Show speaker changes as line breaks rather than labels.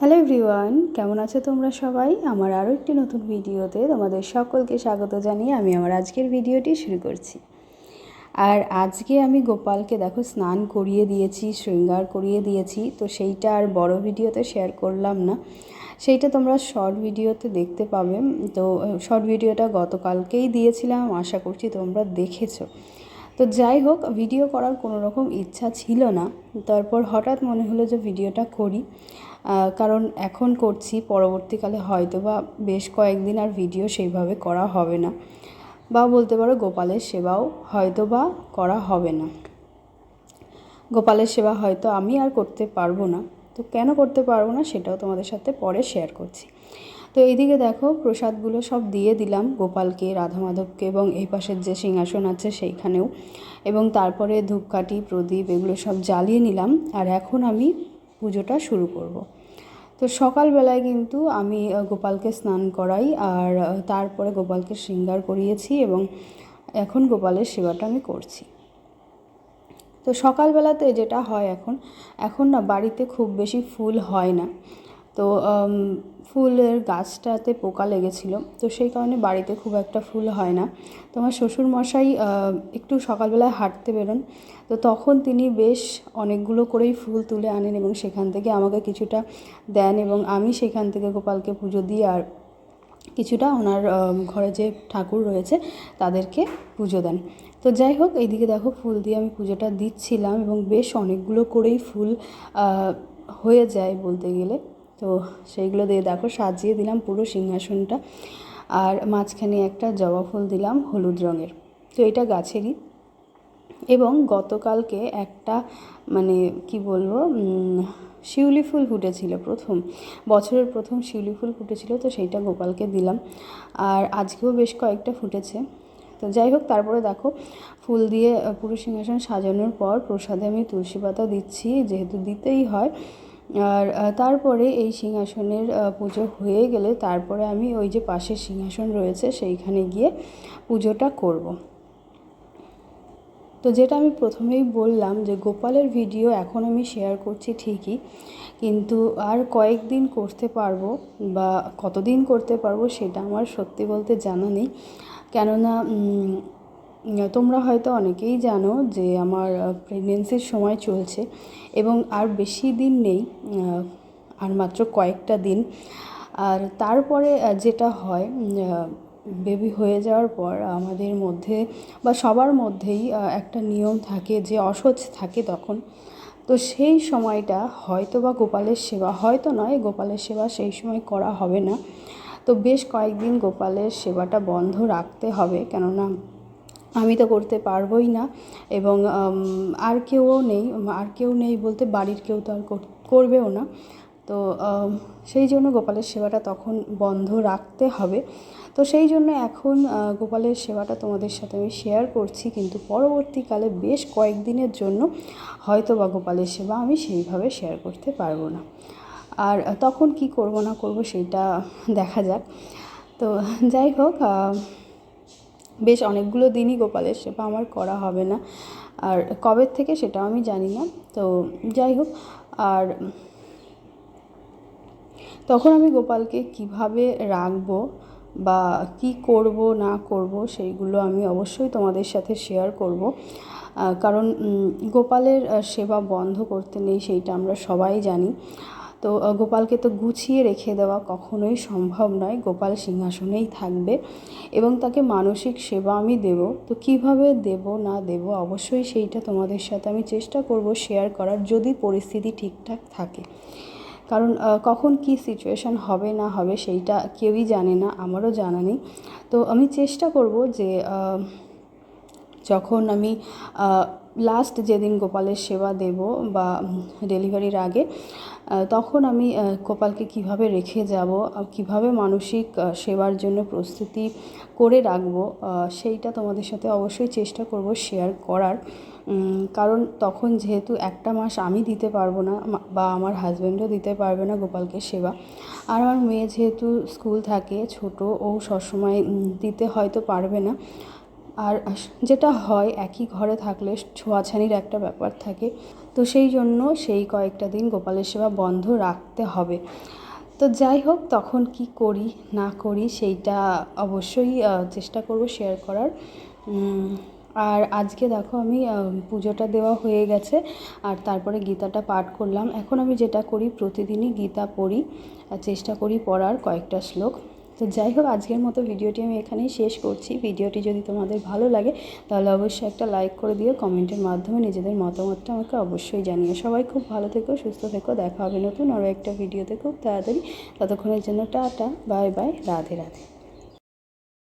Hello everyone কেমন আছো তোমরা সবাই? আমার আরও একটি নতুন ভিডিওতে তোমাদের সকলকে স্বাগত জানিয়ে আমি আমার আজকের ভিডিওটি শুরু করছি। আর আজকে আমি গোপালকে দেখো স্নান করিয়ে দিয়েছি, শৃঙ্গার করিয়ে দিয়েছি, তো সেইটা আর বড় ভিডিওতে শেয়ার করলাম না। সেইটা তোমরা শর্ট ভিডিওতে দেখতে পাবে। তো শর্ট ভিডিওটা গতকালকেই দিয়েছিলাম, আশা করছি তোমরা দেখেছ। তো যাই হোক ভিডিও করার কোনো রকম ইচ্ছা ছিল না। তারপর হঠাৎ মনে হলো যে ভিডিওটা করি। কারণ এখন করছি, পরবর্তীকালে হয়তো বা বেশ কয়েকদিন আর ভিডিও সেইভাবে করা হবে না। বা বলতে পারো গোপালের সেবাও হয়তো বা করা হবে না। গোপালের সেবা হয়তো আমি আর করতে পারব না। তো কেন করতে পারব না সেটাও তোমাদের সাথে পরে শেয়ার করছি। তো এইদিকে দেখো, প্রসাদগুলো সব দিয়ে দিলাম গোপালকে রাধা মাধবকে এবং এই পাশের যে সিংহাসন আছে সেইখানেও। এবং তারপরে ধূপকাঠি, প্রদীপ এগুলো সব জ্বালিয়ে নিলাম আর এখন আমি পুজোটা শুরু করব। তো সকালবেলায় কিন্তু আমি গোপালকে স্নান করাই আর তারপরে গোপালকে শৃঙ্গার করিয়েছি এবং এখন গোপালের সেবাটা আমি করছি। তো সকালবেলাতে যেটা হয় এখন এখন না বাড়িতে খুব বেশি ফুল হয় না। তো ফুলের গাছটাতে পোকা লেগেছিল। তো সেই কারণে বাড়িতে খুব একটা ফুল হয় না। তো আমার শ্বশুরমশাই একটু সকালবেলায় হাঁটতে বেরোন। তো তখন তিনি বেশ অনেকগুলো করেই ফুল তুলে আনেন এবং সেখান থেকে আমাকে কিছুটা দেন এবং আমি সেখান থেকে গোপালকে পুজো দিই আর কিছুটা ওনার ঘরে যে ঠাকুর রয়েছে তাদেরকে পুজো দেন। তো যাই হোক, এইদিকে দেখো ফুল দিয়ে আমি পুজোটা দিচ্ছিলাম এবং বেশ অনেকগুলো করেই ফুল হয়ে যায় বলতে গেলে। তো সেইগুলো দিয়ে দেখো সাজিয়ে দিলাম পুরো সিংহাসনটা। আর মাঝখানে একটা জবা ফুল দিলাম হলুদ রঙের। তো এটা গাছেরই। এবং গতকালকে একটা মানে কি বলব শিউলি ফুল ফুটেছিল প্রথম। বছরের প্রথম শিউলি ফুল ফুটেছিল, তো সেইটা গোপালকে দিলাম। আর আজকেও বেশ কয়েকটা ফুটেছে। তো যাই হোক, তারপরে দেখো ফুল দিয়ে পুরো সিংহাসন সাজানোর পর প্রসাদে আমি তুলসী পাতা দিচ্ছি, যেহেতু দিতেই হয়। আর তারপরে এই সিংহাসনের পুজো হয়ে গেলে তারপরে আমি ওই যে পাশের সিংহাসন রয়েছে সেইখানে গিয়ে পুজোটা করব। তো যেটা আমি প্রথমেই বললাম যে গোপালের ভিডিও এখন আমি শেয়ার করছি ঠিকই, কিন্তু আর কয়েকদিন করতে পারব বা কতদিন করতে পারব সেটা আমার সত্যি বলতে জানা নেই কেননা তোমরা হয়তো অনেকেই জানো যে আমার প্রেগনেন্সির সময় চলছে এবং আর বেশি দিন নেই আর মাত্র কয়েকটা দিন। আর তারপরে যেটা হয় বেবি হয়ে যাওয়ার পর আমাদের মধ্যে বা সবার মধ্যেই একটা নিয়ম থাকে যে অসহ্য থাকে তখন। তো সেই সময়টা হয়তো বা গোপালের সেবা, হয়তো নয়, গোপালের সেবা সেই সময় করা হবে না। তো বেশ কয়েকদিন গোপালের সেবাটা বন্ধ রাখতে হবে, কেননা আমি তো করতে পারবোই না এবং আর কেউও নেই আর কেউ নেই বলতে বাড়ির কেউ তো আর করবেও না। তো সেই জন্য গোপালের সেবাটা তখন বন্ধ রাখতে হবে। তো সেই জন্য এখন গোপালের সেবাটা তোমাদের সাথে আমি শেয়ার করছি, কিন্তু পরবর্তীকালে বেশ কয়েকদিনের জন্য হয়তো বা গোপালের সেবা আমি সেইভাবে শেয়ার করতে পারব না। আর তখন কি করব না করব সেইটা দেখা যাক। তো যাই হোক বেশ অনেকগুলো দিনই গোপালের সেবা আমার করা হবে না। আর কবে থেকে সেটাও আমি জানি না। তো যাই হোক, আর তখন আমি গোপালকে কীভাবে রাখব বা কি করব, না করব, সেইগুলো আমি অবশ্যই তোমাদের সাথে শেয়ার করব। কারণ গোপালের সেবা বন্ধ করতে নেই, সেইটা আমরা সবাই জানি। তো গোপালকে তো গুছিয়ে রেখে দেওয়া কখনোই সম্ভব নয়। গোপাল সিংহাসনেই থাকবে এবং তাকে মানসিক সেবা আমি দেব। তো, কীভাবে দেব, না দেব, অবশ্যই সেইটা তোমাদের সাথে আমি চেষ্টা করব শেয়ার করার যদি পরিস্থিতি ঠিকঠাক থাকে। কারণ কখন কি সিচুয়েশান হবে, না হবে সেইটা কেউই জানে না, আমারও জানা নেই। তো, আমি চেষ্টা করব যে যখন আমি লাস্ট যেদিন গোপালের সেবা দেব বা ডেলিভারির আগে তখন আমি গোপালকে কীভাবে রেখে যাব কীভাবে মানসিক সেবার জন্য প্রস্তুতি করে রাখব সেইটা তোমাদের সাথে অবশ্যই চেষ্টা করব শেয়ার করার। কারণ তখন যেহেতু একটা মাস আমি দিতে পারব না বা আমার হাজব্যান্ডও দিতে পারবে না গোপালকে সেবা। আর আমার মেয়ে যেহেতু স্কুল থাকে, ছোট, ও সবসময় দিতে হয়তো পারবে না। আর যেটা হয়, একই ঘরে থাকলে ছোঁয়াছানির একটা ব্যাপার থাকে। তো সেই জন্য সেই কয়েকটা দিন গোপালের সেবা বন্ধ রাখতে হবে। তো যাই হোক, তখন কি করি, না করি, সেইটা অবশ্যই চেষ্টা করব শেয়ার করার। আর আজকে দেখো আমি পুজোটা দেওয়া হয়ে গেছে, আর তারপরে গীতাটা পাঠ করলাম। এখন আমি যেটা করি, প্রতিদিনই গীতা পড়ি চেষ্টা করি পড়ার কয়েকটা শ্লোক। তো যাই হোক, আজকের মতো ভিডিওটি আমি এখানেই শেষ করছি। ভিডিওটি যদি তোমাদের ভালো লাগে, তাহলে অবশ্যই একটা লাইক করে দিও। কমেন্টের মাধ্যমে নিজেদের মতামতটা আমাকে অবশ্যই জানিও। সবাই খুব ভালো থেকো, সুস্থ থেকো। দেখা হবে নতুন আরও একটা ভিডিওতে খুব তাড়াতাড়ি। ততক্ষণের জন্য tata, bye bye, Radhe Radhe.